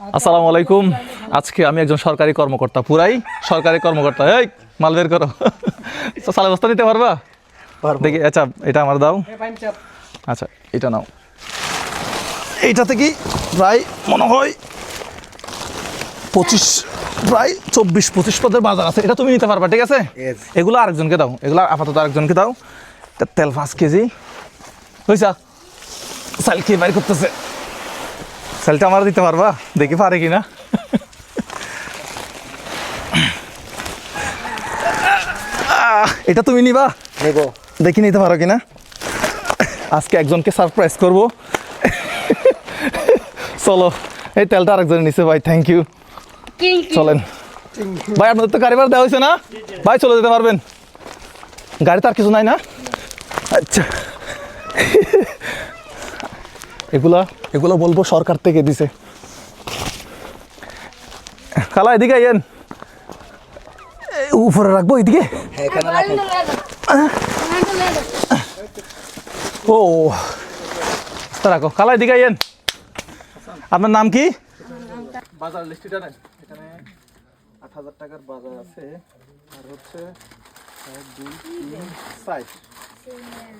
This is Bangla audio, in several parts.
আসসালামু আলাইকুম। আজকে আমি একজন সরকারি কর্মকর্তা পুরাই সরকারি কর্মকর্তা। এই মাল বের করো। সালে বস্তা নিতে পারবা? দেখি আচ্ছা এটা আমার দাও। আচ্ছা এটা নাও। এইটা থেকে প্রায় মনে হয় পঁচিশ প্রায় চব্বিশ পঁচিশ পদের বাজার আছে। এটা তুমি নিতে পারবা ঠিক আছে. এগুলো আরেকজনকে দাও। এগুলো আপাতত আরেকজনকে দাও। তেল পাঁচ কেজি। হয়েছা সাইল খেয়ে বাইর করতেছে? সাইলটা আমার দিতে পারবা? দেখি পারে কিনা? আহ, এটা তুমি নিবা? নেব। দেখি নিতে পারো কিনা? আজকে একজনকে সারপ্রাইজ করব। চলো এই তেলটা আরেকজন নিছে ভাই থ্যাংক ইউ চলেন। ভাই আপনাদের তো গাড়ি ভাড়া দেওয়া হয়েছে না? ভাই চলে যেতে পারবেন। গাড়ি তো আর কিছু নাই না? আচ্ছা। এগুলা এগুলো বলব সরকার থেকে দিছে। খালা এদিকে আইয়েন। উপরে রাখব এদিকে। হ্যাঁ ও রাখো। খালা এদিকে আইয়েন। আপনার নাম কি? বাজার লিস্টটা নেন এখানে আট হাজার টাকার বাজার আছে। আর হচ্ছে এক, দুই তিন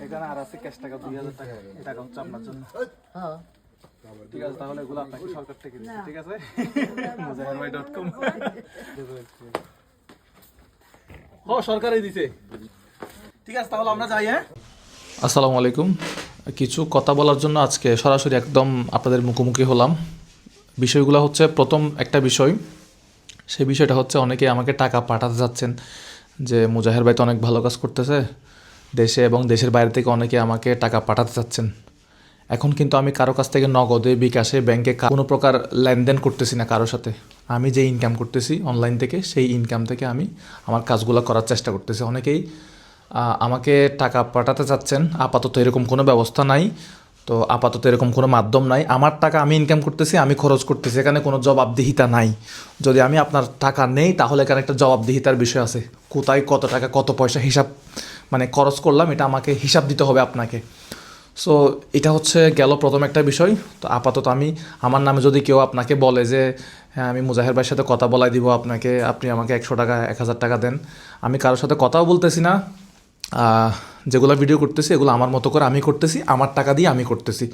এখানে আর আছে ক্যাশ টাকা দুই হাজার টাকা টাকা হচ্ছে আপনার জন্য। ঠিক আছে, তাহলে সরকার থেকে ঠিক আছে? সরকারই দিছে। ঠিক আছে, তাহলে আমরা যাই হ্যাঁ? আসসালামু আলাইকুম। কিছু কথা বলার জন্য আজকে সরাসরি একদম আপনাদের মুখোমুখি হলাম। বিষয়গুলো হচ্ছে, প্রথম একটা বিষয়, সেই বিষয়টা হচ্ছে অনেকে আমাকে টাকা পাঠাতে যাচ্ছেন যে, মুজাহের ভাই তো অনেক ভালো কাজ করতেছে। দেশে এবং দেশের বাইরে থেকে অনেকে আমাকে টাকা পাঠাতে চাচ্ছেন। এখন কিন্তু আমি কারও কাছ থেকে নগদে, বিকাশে, ব্যাংকে কোনো প্রকার লেনদেন করতেছি না কারোর সাথে। আমি যে ইনকাম করতেছি অনলাইন থেকে, সেই ইনকাম থেকে আমি আমার কাজগুলো করার চেষ্টা করতেছি। অনেকেই আমাকে টাকা পাঠাতে চাচ্ছেন। আপাতত এরকম কোনো ব্যবস্থা নাই। তো আপাতত এরকম কোনো মাধ্যম নাই। আমার টাকা আমি ইনকাম করতেছি, আমি খরচ করতেছি। এখানে কোনো জবাবদিহিতা নাই। যদি আমি আপনার টাকা নেই, তাহলে এখানে একটা জবাবদিহিতার বিষয় আছে। কোথায় কত টাকা, কত পয়সা হিসাব মানে খরচ করলাম, এটা আমাকে হিসাব দিতে হবে আপনাকে। সো এটা হচ্ছে গেল প্রথম একটা বিষয়। তো আপাতত আমি, আমার নামে যদি কেউ আপনাকে বলে যে হ্যাঁ আমি মুজাহের ভাইয়ের সাথে কথা বলাই দিব আপনাকে, আপনি আমাকে একশো টাকা, এক হাজার টাকা দেন। আমি কারোর সাথে কথাও বলতেছি না। যেগুলো ভিডিও করতেছি, এগুলো আমার মতো করে আমি করতেছি, আমার টাকা দিয়ে আমি করতেছি।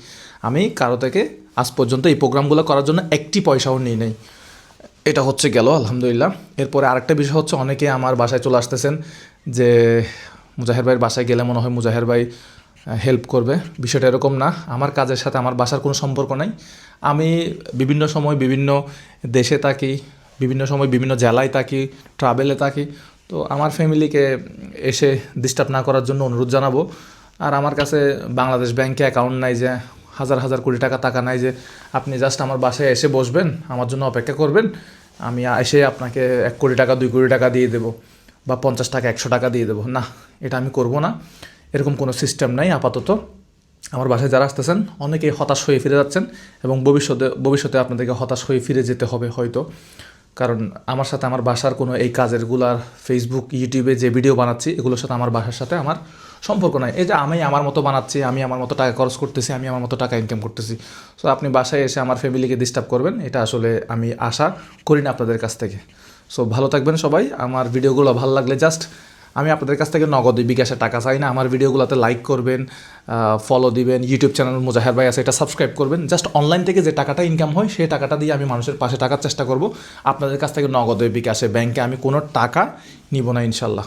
আমি কারও থেকে আজ পর্যন্ত এই প্রোগ্রামগুলো করার জন্য একটি পয়সাও নিই নেই। এটা হচ্ছে গেল, আলহামদুলিল্লাহ। এরপরে আরেকটা বিষয় হচ্ছে, অনেকে আমার বাসায় চলে আসতেছেন যে মুজাহের ভাইয়ের বাসায় গেলে মনে হয় মুজাহের ভাই হেল্প করবে। বিষয়টা এরকম না। আমার কাজের সাথে আমার বাসার কোনো সম্পর্ক নাই। আমি বিভিন্ন সময় বিভিন্ন দেশে থাকি, বিভিন্ন সময় বিভিন্ন জেলায় থাকি ট্রাভেলে থাকি। তো আমার ফ্যামিলিকে এসে ডিস্টার্ব না করার জন্য অনুরোধ জানাব। আর আমার কাছে বাংলাদেশ ব্যাংকে অ্যাকাউন্ট নাই যে, হাজার হাজার কোটি টাকা টাকা নাই যে, আপনি জাস্ট আমার বাসায় এসে বসবেন, আমার জন্য অপেক্ষা করবেন। আমি এসে আপনাকে এক কোটি টাকা, দুই কোটি টাকা দিয়ে দেবো। বা পঞ্চাশ টাকা, একশো টাকা দিয়ে দেবো। না, এটা আমি করব না। এরকম কোনো সিস্টেম নাই, আপাতত। আমার বাসায় যারা আসতেছেন, অনেকেই হতাশ হয়ে ফিরে যাচ্ছেন এবং ভবিষ্যতে ভবিষ্যতে আপনাদেরকে হতাশ হয়ে ফিরে যেতে হবে হয়তো। কারণ আমার সাথে আমার বাসার কোনো এই কাজেরগুলার ফেসবুক ইউটিউবে যে ভিডিও বানাচ্ছি, এগুলোর সাথে আমার বাসার সাথে আমার সম্পর্ক নাই। এই যে আমি আমার মতো বানাচ্ছি, আমি আমার মতো টাকা খরচ করতেছি, আমি আমার মতো টাকা ইনকাম করতেছি। সো আপনি বাসায় এসে আমার ফ্যামিলিকে ডিস্টার্ব করবেন, এটা আসলে আমি আশা করি না আপনাদের কাছ থেকে। সো ভালো থাকবেন সবাই। আমার ভিডিওগুলো ভালো লাগলে জাস্ট আমি আপনাদের কাছ থেকে নগদ বিকাশে টাকা চাই না। আমার ভিডিওগুলোতে লাইক করবেন ফলো দিবেন। ইউটিউব চ্যানেল মুজাহের ভাই আছে, এটা সাবস্ক্রাইব করবেন। জাস্ট অনলাইন থেকে যে টাকাটা ইনকাম হয়, সেই টাকাটা দিয়ে আমি মানুষের পাশে টাকার চেষ্টা করব। আপনাদের কাছ থেকে নগদ বিকাশে ব্যাংকে আমি কোনো টাকা নিব না, ইনশাল্লাহ।